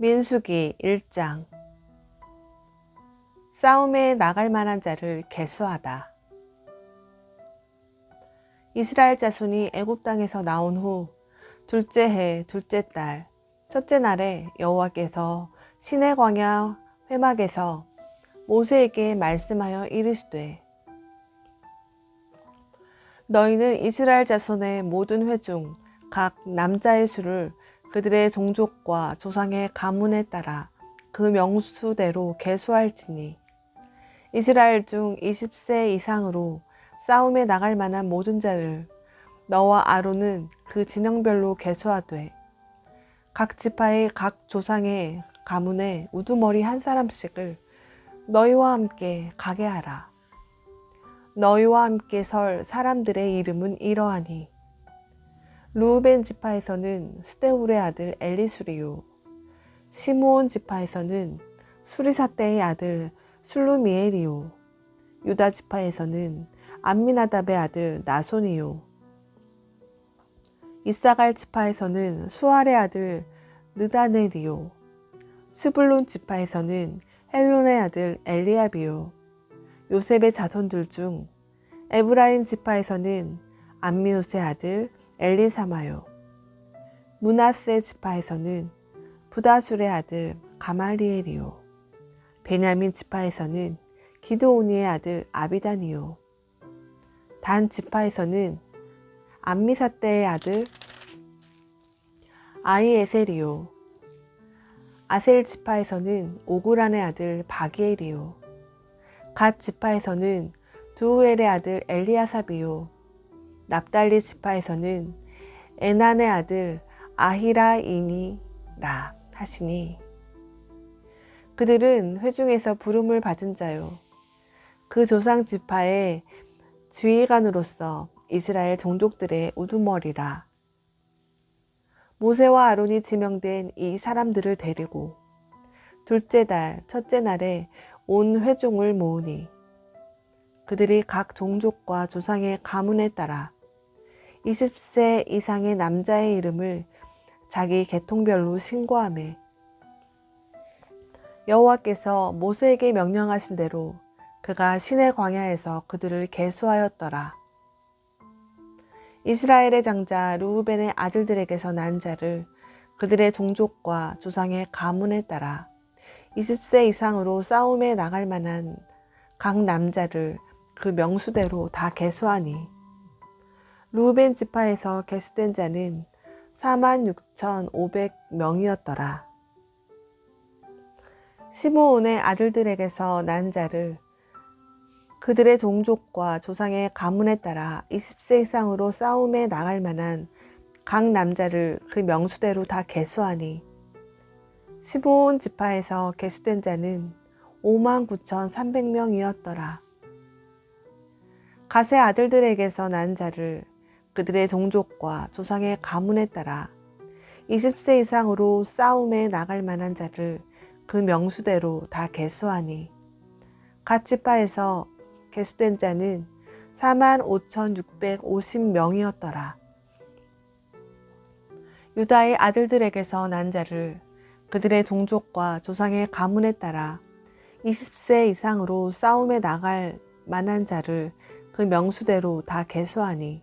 민수기 1장 싸움에 나갈 만한 자를 계수하다. 이스라엘 자손이 애굽 땅에서 나온 후 둘째 해 둘째 달 첫째 날에 여호와께서 시내 광야 회막에서 모세에게 말씀하여 이르시되 너희는 이스라엘 자손의 모든 회중 각 남자의 수를 그들의 종족과 조상의 가문에 따라 그 명수대로 계수할지니 이스라엘 중 20세 이상으로 싸움에 나갈 만한 모든 자를 너와 아론은 그 진영별로 계수하되 각 지파의 각 조상의 가문에 우두머리 한 사람씩을 너희와 함께 가게 하라. 너희와 함께 설 사람들의 이름은 이러하니 루벤 지파에서는 스데울의 아들 엘리수리요. 시므온 지파에서는 수리사떼의 아들 술루미엘이요. 유다 지파에서는 암미나답의 아들 나손이요. 이사갈 지파에서는 수알의 아들 느다넬이요. 스불론 지파에서는 헬론의 아들 엘리압이요. 요셉의 자손들 중 에브라임 지파에서는 암미우스의 아들 엘리사마요. 문하세 지파에서는 부다술의 아들 가말리엘이요. 베냐민 지파에서는 기드오니의 아들 아비단이요. 단 지파에서는 암미사떼의 아들 아이에셀이요. 아셀 지파에서는 오구란의 아들 바기엘이요. 갓 지파에서는 두우엘의 아들 엘리아삽이요. 납달리 지파에서는 에난의 아들 아히라이니라 하시니 그들은 회중에서 부름을 받은 자요. 그 조상 지파의 주의관으로서 이스라엘 종족들의 우두머리라. 모세와 아론이 지명된 이 사람들을 데리고 둘째 달 첫째 날에 온 회중을 모으니 그들이 각 종족과 조상의 가문에 따라 20세 이상의 남자의 이름을 자기 계통별로 신고하며 여호와께서 모세에게 명령하신 대로 그가 신의 광야에서 그들을 계수하였더라. 이스라엘의 장자 루우벤의 아들들에게서 난 자를 그들의 종족과 조상의 가문에 따라 20세 이상으로 싸움에 나갈 만한 각 남자를 그 명수대로 다 계수하니 루벤 지파에서 개수된 자는 46,500명이었더라. 시므온의 아들들에게서 난 자를 그들의 종족과 조상의 가문에 따라 20세 이상으로 싸움에 나갈 만한 각 남자를 그 명수대로 다 계수하니 시므온 지파에서 계수된 자는 59,300명이었더라. 가세 아들들에게서 난 자를 그들의 종족과 조상의 가문에 따라 20세 이상으로 싸움에 나갈 만한 자를 그 명수대로 다 계수하니 가치파에서 계수된 자는 45,650명이었더라. 유다의 아들들에게서 난 자를 그들의 종족과 조상의 가문에 따라 20세 이상으로 싸움에 나갈 만한 자를 그 명수대로 다 계수하니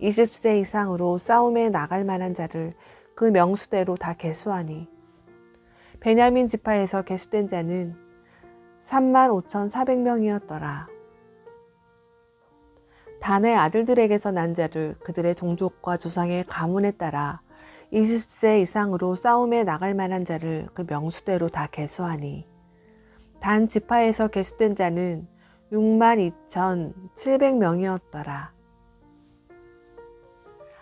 20세 이상으로 싸움에 나갈 만한 자를 그 명수대로 다 계수하니 베냐민 지파에서 계수된 자는 35,400명이었더라. 단의 아들들에게서 난 자를 그들의 종족과 조상의 가문에 따라 20세 이상으로 싸움에 나갈 만한 자를 그 명수대로 다 계수하니 단 지파에서 계수된 자는 62,700명이었더라.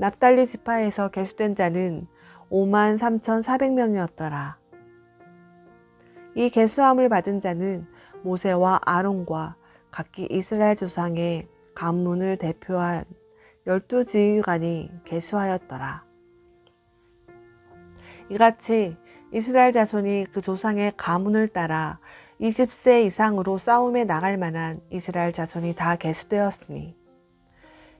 납달리 지파에서 계수된 자는 5만 3,400명이었더라. 이 계수함을 받은 자는 모세와 아론과 각기 이스라엘 조상의 가문을 대표한 열두 지휘관이 계수하였더라. 이같이 이스라엘 자손이 그 조상의 가문을 따라 20세 이상으로 싸움에 나갈 만한 이스라엘 자손이 다 계수되었으니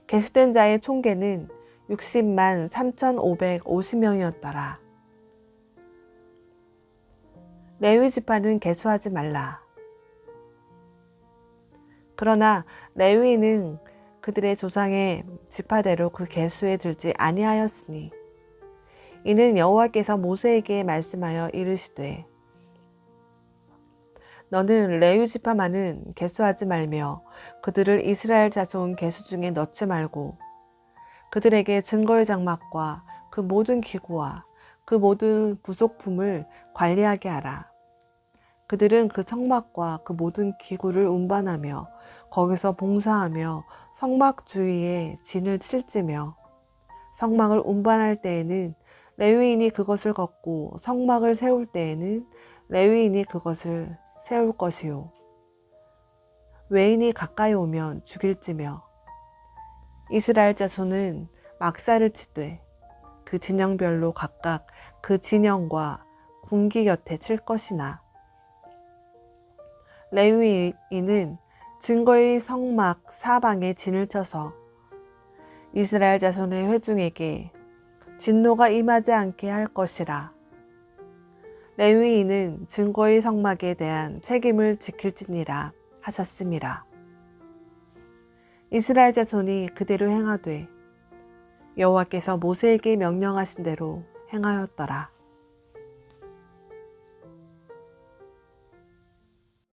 계수된 자의 총계는 60만 3,550명이었더라. 레위 지파는 계수하지 말라. 그러나 레위인은 그들의 조상의 지파대로 그 계수에 들지 아니하였으니 이는 여호와께서 모세에게 말씀하여 이르시되 너는 레위 지파만은 계수하지 말며 그들을 이스라엘 자손 계수 중에 넣지 말고 그들에게 증거의 장막과 그 모든 기구와 그 모든 부속품을 관리하게 하라. 그들은 그 성막과 그 모든 기구를 운반하며 거기서 봉사하며 성막 주위에 진을 칠지며 성막을 운반할 때에는 레위인이 그것을 걷고 성막을 세울 때에는 레위인이 그것을 세울 것이요. 외인이 가까이 오면 죽일지며 이스라엘 자손은 막사를 치되 그 진영별로 각각 그 진영과 군기 곁에 칠 것이나 레위인은 증거의 성막 사방에 진을 쳐서 이스라엘 자손의 회중에게 진노가 임하지 않게 할 것이라. 레위인은 증거의 성막에 대한 책임을 지킬지니라 하셨습니다. 이스라엘 자손이 그대로 행하되 여호와께서 모세에게 명령하신 대로 행하였더라.